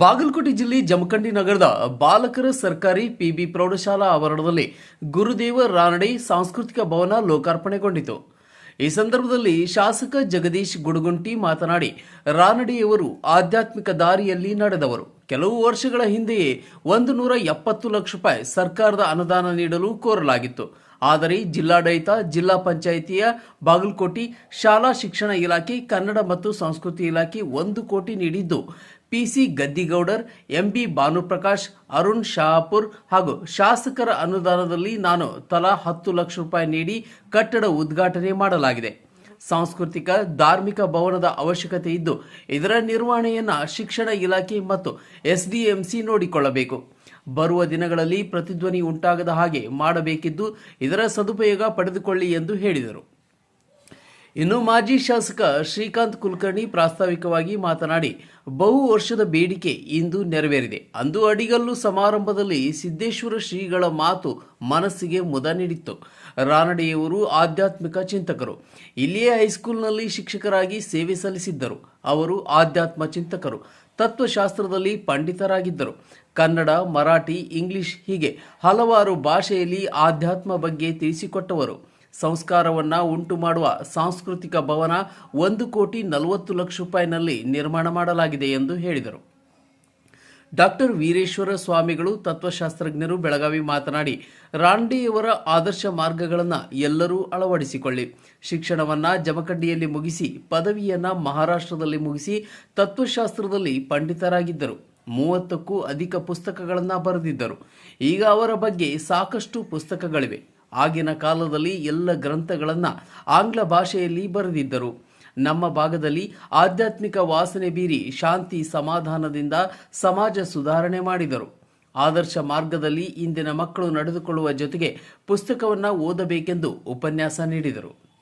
ಬಾಗಲಕೋಟೆ ಜಿಲ್ಲೆ ಜಮಖಂಡಿ ನಗರದ ಬಾಲಕರ ಸರ್ಕಾರಿ ಪಿಬಿ ಪ್ರೌಢಶಾಲಾ ಆವರಣದಲ್ಲಿ ಗುರುದೇವ ರಾನಡಿ ಸಾಂಸ್ಕೃತಿಕ ಭವನ ಲೋಕಾರ್ಪಣೆಗೊಂಡಿತು. ಈ ಸಂದರ್ಭದಲ್ಲಿ ಶಾಸಕ ಜಗದೀಶ್ ಗುಡುಗುಂಟಿ ಮಾತನಾಡಿ, ರಾನಡಿಯವರು ಆಧ್ಯಾತ್ಮಿಕ ದಾರಿಯಲ್ಲಿ ನಡೆದವರು. ಕೆಲವು ವರ್ಷಗಳ ಹಿಂದೆಯೇ ಒಂದು ನೂರ ಎಪ್ಪತ್ತು ಲಕ್ಷ ರೂಪಾಯಿ ಸರ್ಕಾರದ ಅನುದಾನ ನೀಡಲು ಕೋರಲಾಗಿತ್ತು. ಆದರೆ ಜಿಲ್ಲಾಡಳಿತ, ಜಿಲ್ಲಾ ಪಂಚಾಯಿತಿಯ ಬಾಗಲಕೋಟೆ ಶಾಲಾ ಶಿಕ್ಷಣ ಇಲಾಖೆ, ಕನ್ನಡ ಮತ್ತು ಸಂಸ್ಕೃತಿ ಇಲಾಖೆ ಒಂದು ಕೋಟಿ ನೀಡಿದ್ದು ಪಿಸಿ ಗದ್ದಿಗೌಡರ್, ಎಂಬಿ ಭಾನುಪ್ರಕಾಶ್, ಅರುಣ್ ಶಹಾಪುರ್ ಹಾಗೂ ಶಾಸಕರ ಅನುದಾನದಲ್ಲಿ ನಾನು ತಲಾ ಹತ್ತು ಲಕ್ಷ ರೂಪಾಯಿ ನೀಡಿ ಕಟ್ಟಡ ಉದ್ಘಾಟನೆ ಮಾಡಲಾಗಿದೆ. ಸಾಂಸ್ಕೃತಿಕ, ಧಾರ್ಮಿಕ ಭವನದ ಅವಶ್ಯಕತೆ ಇದ್ದು, ಇದರ ನಿರ್ವಹಣೆಯನ್ನ ಶಿಕ್ಷಣ ಇಲಾಖೆ ಮತ್ತು ಎಸ್ಡಿಎಂಸಿ ನೋಡಿಕೊಳ್ಳಬೇಕು. ಬರುವ ದಿನಗಳಲ್ಲಿ ಪ್ರತಿಧ್ವನಿ ಉಂಟಾಗದ ಹಾಗೆ ಮಾಡಬೇಕಿದ್ದು, ಇದರ ಸದುಪಯೋಗ ಪಡೆದುಕೊಳ್ಳಿ ಎಂದು ಹೇಳಿದರು. ಇನ್ನು ಮಾಜಿ ಶಾಸಕ ಶ್ರೀಕಾಂತ್ ಕುಲಕರ್ಣಿ ಪ್ರಾಸ್ತಾವಿಕವಾಗಿ ಮಾತನಾಡಿ, ಬಹು ವರ್ಷದ ಬೇಡಿಕೆ ಇಂದು ನೆರವೇರಿದೆ. ಅಂದು ಅಡಿಗಲ್ಲು ಸಮಾರಂಭದಲ್ಲಿ ಸಿದ್ದೇಶ್ವರ ಶ್ರೀಗಳ ಮಾತು ಮನಸ್ಸಿಗೆ ಮುದ ನೀಡಿತ್ತು. ರಾನಡೆಯವರು ಆಧ್ಯಾತ್ಮಿಕ ಚಿಂತಕರು. ಇಲ್ಲಿಯೇ ಹೈಸ್ಕೂಲ್ನಲ್ಲಿ ಶಿಕ್ಷಕರಾಗಿ ಸೇವೆ ಸಲ್ಲಿಸಿದ್ದರು. ಅವರು ಆಧ್ಯಾತ್ಮ ಚಿಂತಕರು. ತತ್ವಶಾಸ್ತ್ರದಲ್ಲಿ ಪಂಡಿತರಾಗಿದ್ದರು. ಕನ್ನಡ, ಮರಾಠಿ, ಇಂಗ್ಲಿಷ್ ಹೀಗೆ ಹಲವಾರು ಭಾಷೆಯಲ್ಲಿ ಆಧ್ಯಾತ್ಮ ಬಗ್ಗೆ ತಿಳಿಸಿಕೊಟ್ಟವರು. ಸಂಸ್ಕಾರವನ್ನ ಉಂಟು ಮಾಡುವ ಸಾಂಸ್ಕೃತಿಕ ಭವನ ಒಂದು ಕೋಟಿ ನಲವತ್ತು ಲಕ್ಷ ರೂಪಾಯಿನಲ್ಲಿ ನಿರ್ಮಾಣ ಮಾಡಲಾಗಿದೆ ಎಂದು ಹೇಳಿದರು. ಡಾಕ್ಟರ್ ವೀರೇಶ್ವರ ಸ್ವಾಮಿಗಳು ತತ್ವಶಾಸ್ತ್ರಜ್ಞರು ಬೆಳಗಾವಿ ಮಾತನಾಡಿ, ರಾಂಡೆಯವರ ಆದರ್ಶ ಮಾರ್ಗಗಳನ್ನು ಎಲ್ಲರೂ ಅಳವಡಿಸಿಕೊಳ್ಳಿ. ಶಿಕ್ಷಣವನ್ನ ಜಮಖಂಡಿಯಲ್ಲಿ ಮುಗಿಸಿ, ಪದವಿಯನ್ನ ಮಹಾರಾಷ್ಟ್ರದಲ್ಲಿ ಮುಗಿಸಿ ತತ್ವಶಾಸ್ತ್ರದಲ್ಲಿ ಪಂಡಿತರಾಗಿದ್ದರು. ಮೂವತ್ತಕ್ಕೂ ಅಧಿಕ ಪುಸ್ತಕಗಳನ್ನು ಬರೆದಿದ್ದರು. ಈಗ ಅವರ ಬಗ್ಗೆ ಸಾಕಷ್ಟು ಪುಸ್ತಕಗಳಿವೆ. ಆಗಿನ ಕಾಲದಲ್ಲಿ ಎಲ್ಲ ಗ್ರಂಥಗಳನ್ನು ಆಂಗ್ಲ ಭಾಷೆಯಲ್ಲಿ ಬರೆದಿದ್ದರು. ನಮ್ಮ ಭಾಗದಲ್ಲಿ ಆಧ್ಯಾತ್ಮಿಕ ವಾಸನೆ ಬೀರಿ ಶಾಂತಿ ಸಮಾಧಾನದಿಂದ ಸಮಾಜ ಸುಧಾರಣೆ ಮಾಡಿದರು. ಆದರ್ಶ ಮಾರ್ಗದಲ್ಲಿ ಇಂದಿನ ಮಕ್ಕಳು ನಡೆದುಕೊಳ್ಳುವ ಜೊತೆಗೆ ಪುಸ್ತಕವನ್ನು ಓದಬೇಕೆಂದು ಉಪನ್ಯಾಸ ನೀಡಿದರು.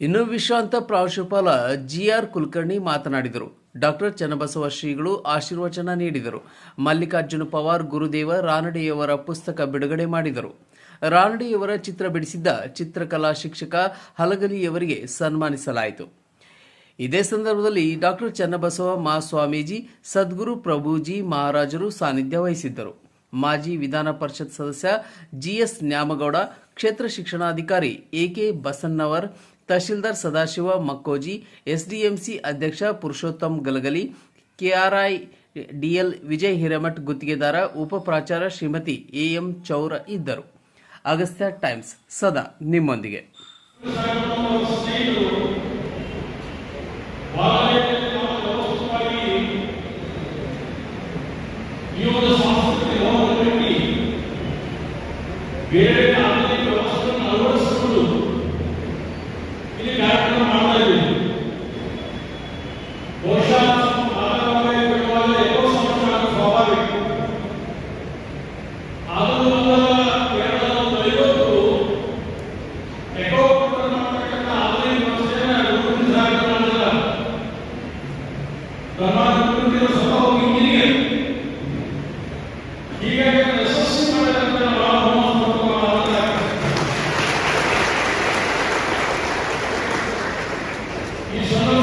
ಇನ್ನು ವಿಶ್ರಾಂತ ಪ್ರಾಂಶುಪಾಲ ಜಿ ಆರ್ ಕುಲಕರ್ಣಿ ಮಾತನಾಡಿದರು. ಡಾಕ್ಟರ್ ಚನ್ನಬಸವ ಶ್ರೀಗಳು ಆಶೀರ್ವಚನ ನೀಡಿದರು. ಮಲ್ಲಿಕಾರ್ಜುನ ಪವಾರ್ ಗುರುದೇವ ರಾನಡೆಯವರ ಪುಸ್ತಕ ಬಿಡುಗಡೆ ಮಾಡಿದರು. ರಾನಡೆಯವರ ಚಿತ್ರ ಬಿಡಿಸಿದ್ದ ಚಿತ್ರಕಲಾ ಶಿಕ್ಷಕ ಹಲಗಲಿಯವರಿಗೆ ಸನ್ಮಾನಿಸಲಾಯಿತು. ಇದೇ ಸಂದರ್ಭದಲ್ಲಿ ಡಾಕ್ಟರ್ ಚನ್ನಬಸವ ಮಾ. ಸ್ವಾಮೀಜಿ, ಸದ್ಗುರು ಪ್ರಭುಜಿ ಮಹಾರಾಜರು ಸಾನ್ನಿಧ್ಯ ವಹಿಸಿದ್ದರು. ಮಾಜಿ ವಿಧಾನ ಪರಿಷತ್ ಸದಸ್ಯ ಜಿಎಸ್ ನ್ಯಾಮಗೌಡ, ಕ್ಷೇತ್ರ ಶಿಕ್ಷಣಾಧಿಕಾರಿ ಎಕೆ ಬಸನ್ನವರ್, ತಹಶೀಲ್ದಾರ್ ಸದಾಶಿವ ಮಕ್ಕೋಜಿ ಎಸ್ಡಿಎಂಸಿ ಅಧ್ಯಕ್ಷ ಪುರುಷೋತ್ತಮ್ ಗಲಗಲಿ ಕೆಆರ್ಐ ಡಿಎಲ್ ವಿಜಯ್ ಹಿರೇಮಠ್ ಗುತ್ತಿಗೆದಾರ, ಉಪ ಪ್ರಾಚಾರ ಶ್ರೀಮತಿ ಎಎಂ ಚೌರ ಇದ್ದರು. ಅಗಸ್ತ್ಯ ಟೈಮ್ಸ್ ಸದಾ ನಿಮ್ಮೊಂದಿಗೆ. ಈ ಈ ಸಂದರ್ಭದಲ್ಲಿ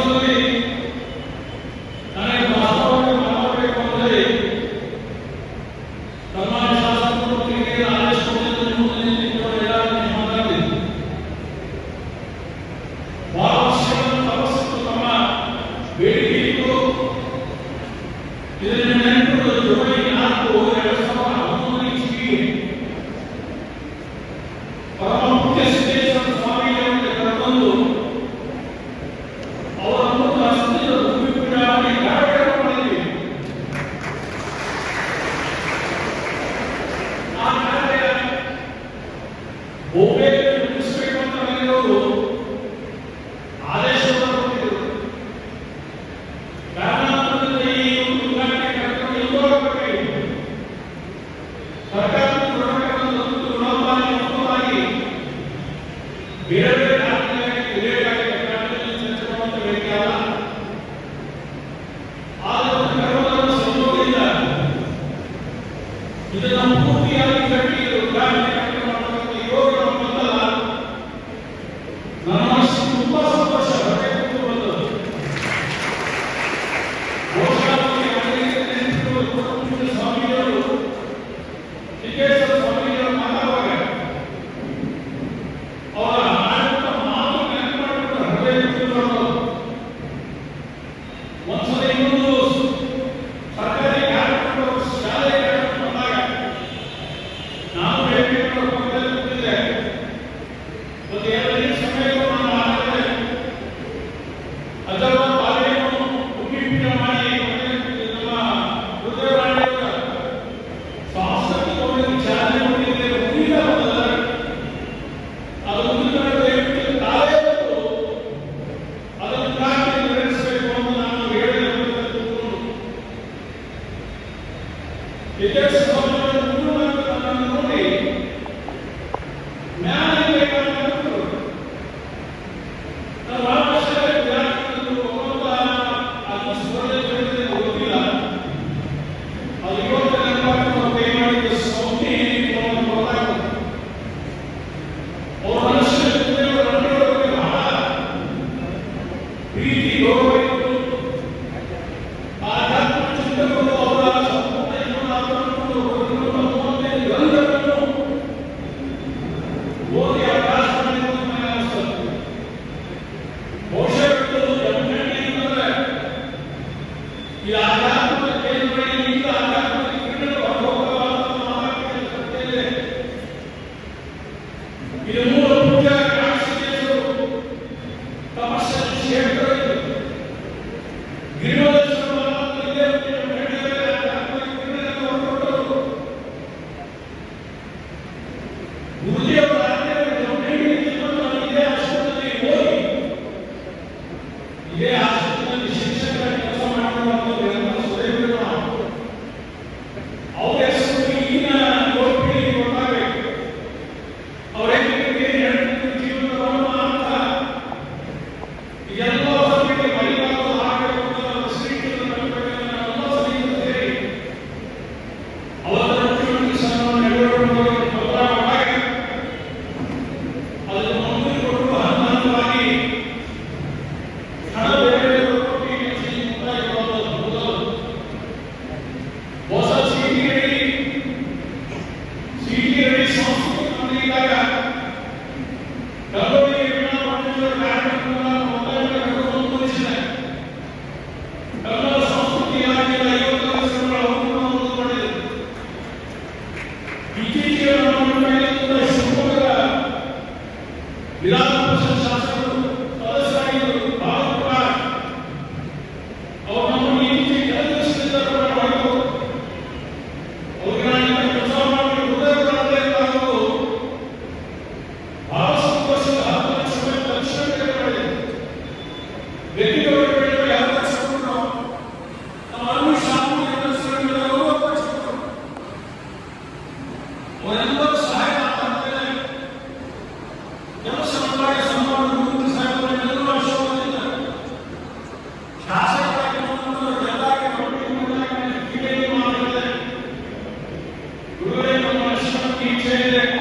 teaching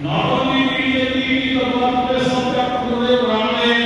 not only BJP, the Congress of the Pradesh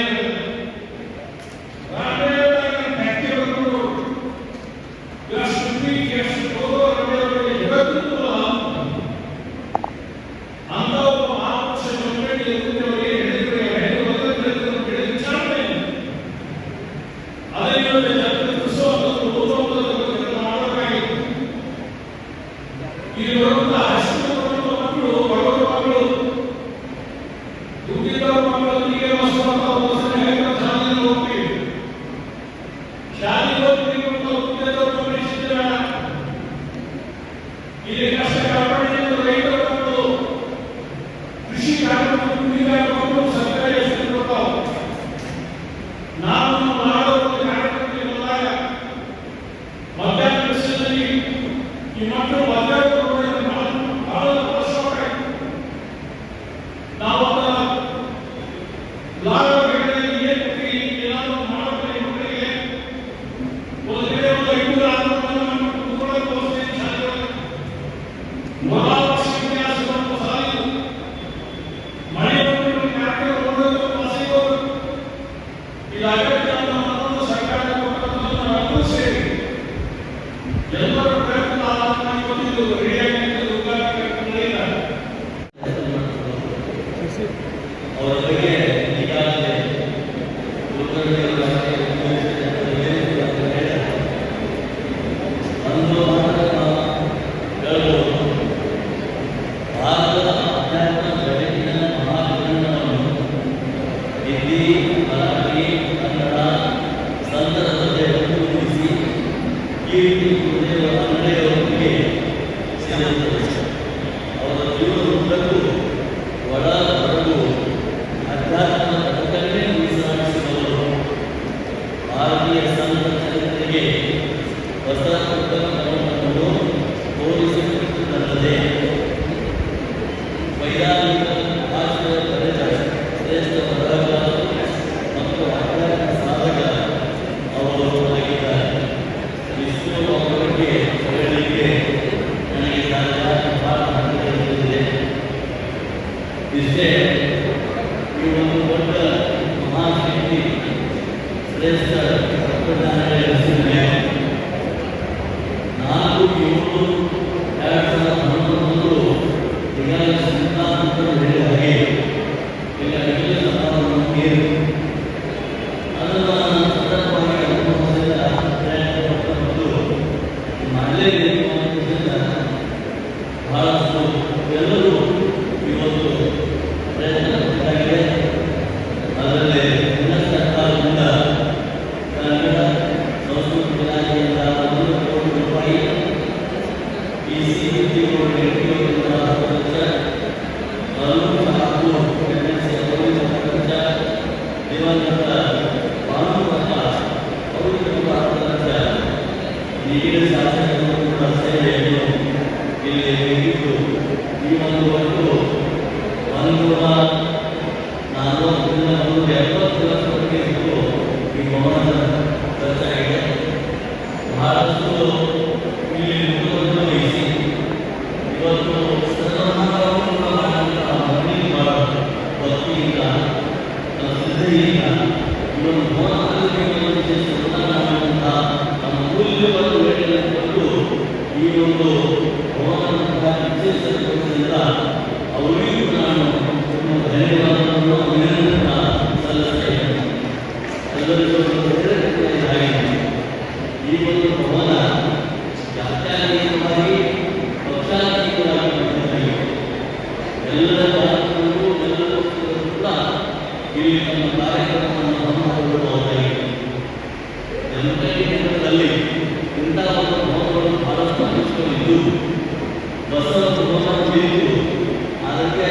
Marathi Kannada ಸಂತರ ಜೊತೆ ಒಟ್ಟುಗೂಡಿಸಿ ಈ ರೀತಿ ಗುರುದೇವರ ನಡೆಯವರೊಂದಿಗೆ ಸೇರಿರುತ್ತದೆ ಅವರ ಜೀವನದುದ್ದಕ್ಕೂ ಒಳ ಹೊರಗು ಅಧ್ಯಾತ್ಮದ ಭಾರತೀಯ ಹೊಸ Santo. ಇಲ್ಲಿ ತನ್ನ ಕಾರ್ಯಕ್ರಮವನ್ನು ಇಂತಹ ಒಂದು ಮಹತ್ವವನ್ನು ಬಹಳಷ್ಟು ಅನಿಸಿಕೊಂಡಿದ್ದು ಬಸವ ಜೀವಿತು ಅದಕ್ಕೆ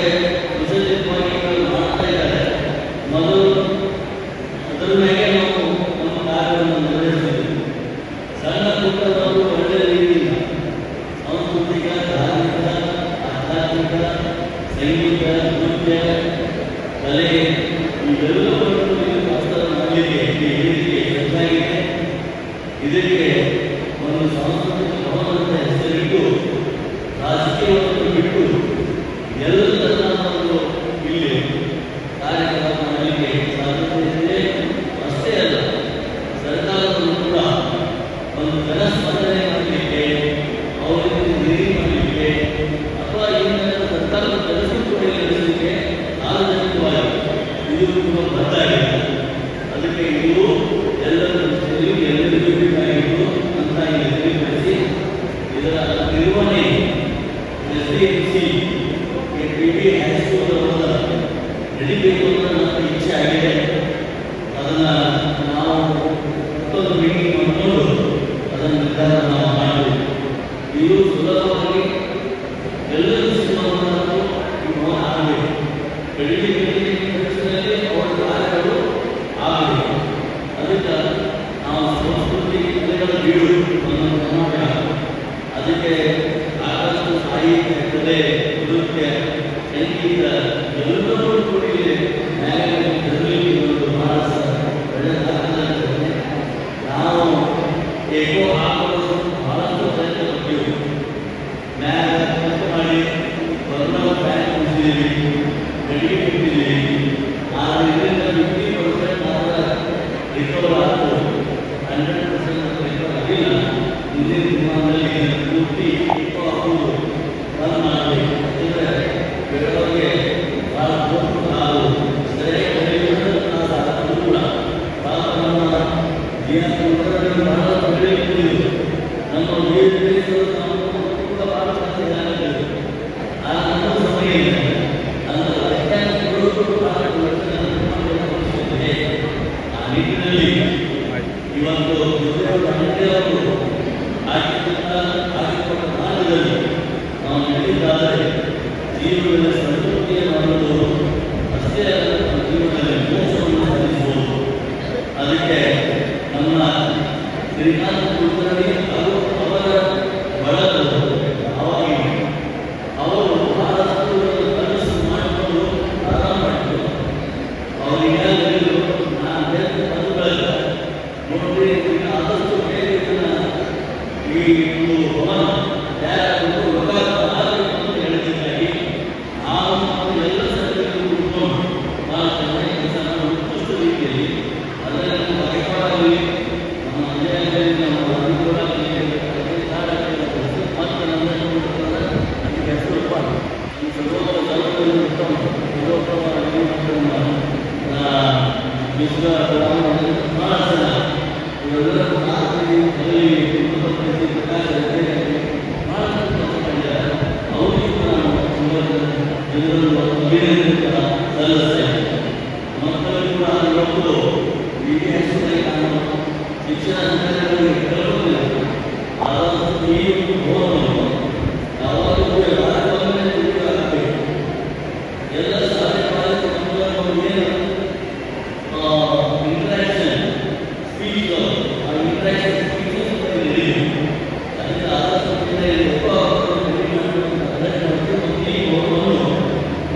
Amen.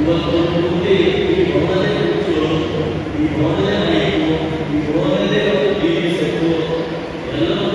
ಈ ಭವನದೇ ಕುರಿತು ಈ ಭವನದೇ ನಾಯಕು ಈ ಭವನದೇ ಒಂದು ಜೀವಿಸಬೇಕು ಎಲ್ಲವನ್ನೂ